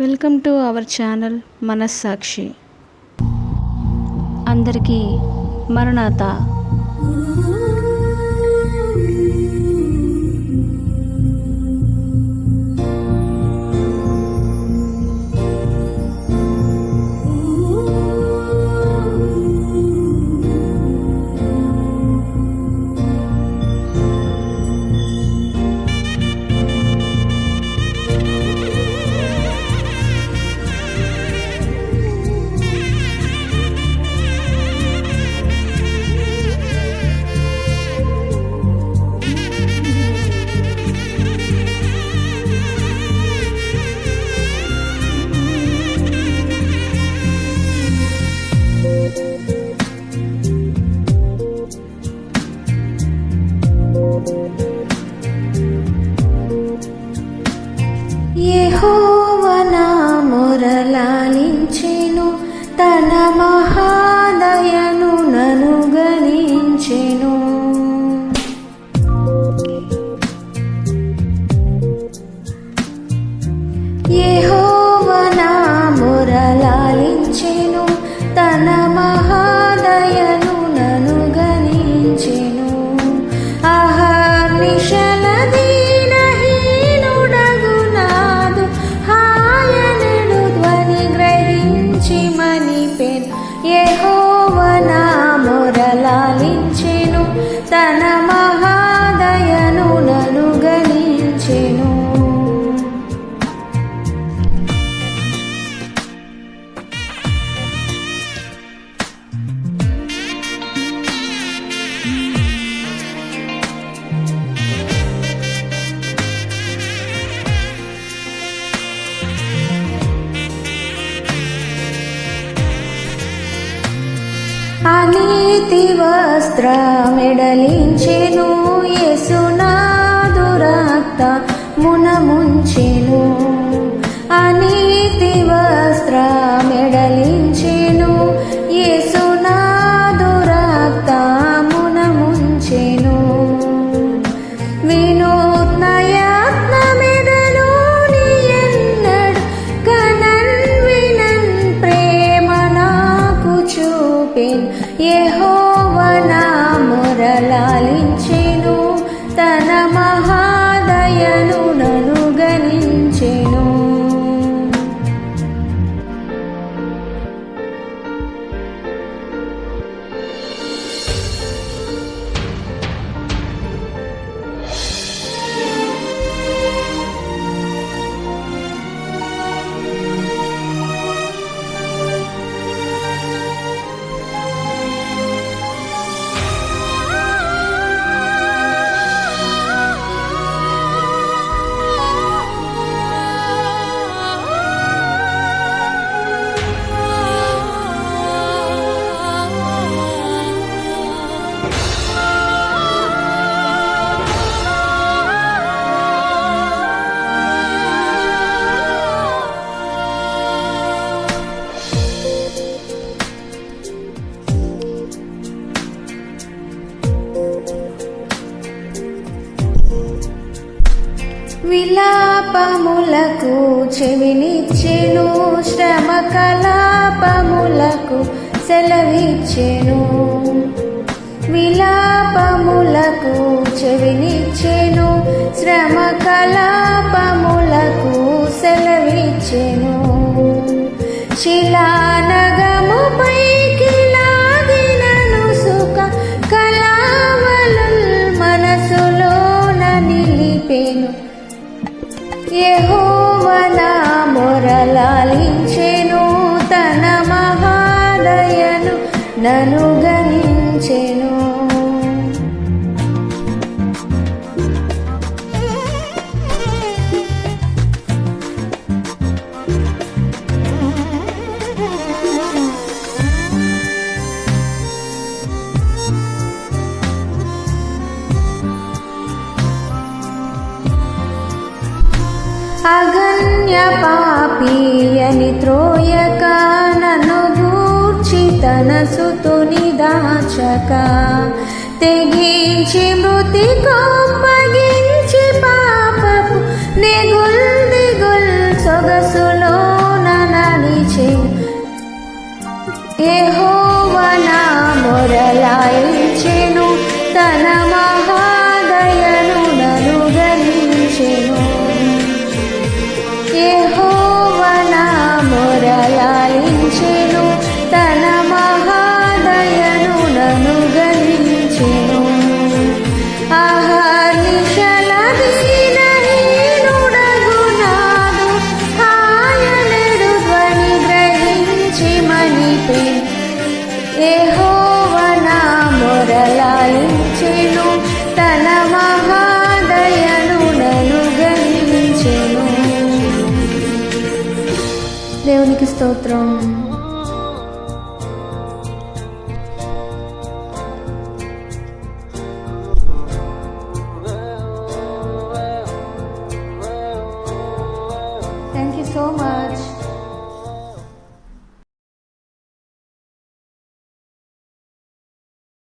Welcome to our channel మనస్సాక్షి. అందరికీ మరణాత యెహోవనా అనీతి వస్త్రమెడలించెను యేసునాదు రక్త మునముంచెను. అనీతి మెడలి యెహోవనా మొరలాలించెను తన మహాదయను విలాపములకు చెవినిచ్చెను శ్రమ కలాపములకు సెలవిచ్చెను. విలాపములకు చెవినిచ్చెను శ్రమ కలాపములకు సెలవిచ్చెను. శిలా యెహోవనా మొరలాలించెను తన మహాదయను నను అగణ్య పాపీయని త్రోయక నను గూర్చి తనసుతుని దాచక తెగించి మృతి కోపగించి పాపపు నిగుల్ దిగుల్ సొగసులో నడిచి ఏహోవన మొరలాయిచెను తన మా మణిపే యెహోవనా మొరలాయించెను తన మహాదయను ననుగరించెను దేవునికి స్తోత్రం. Thank you so much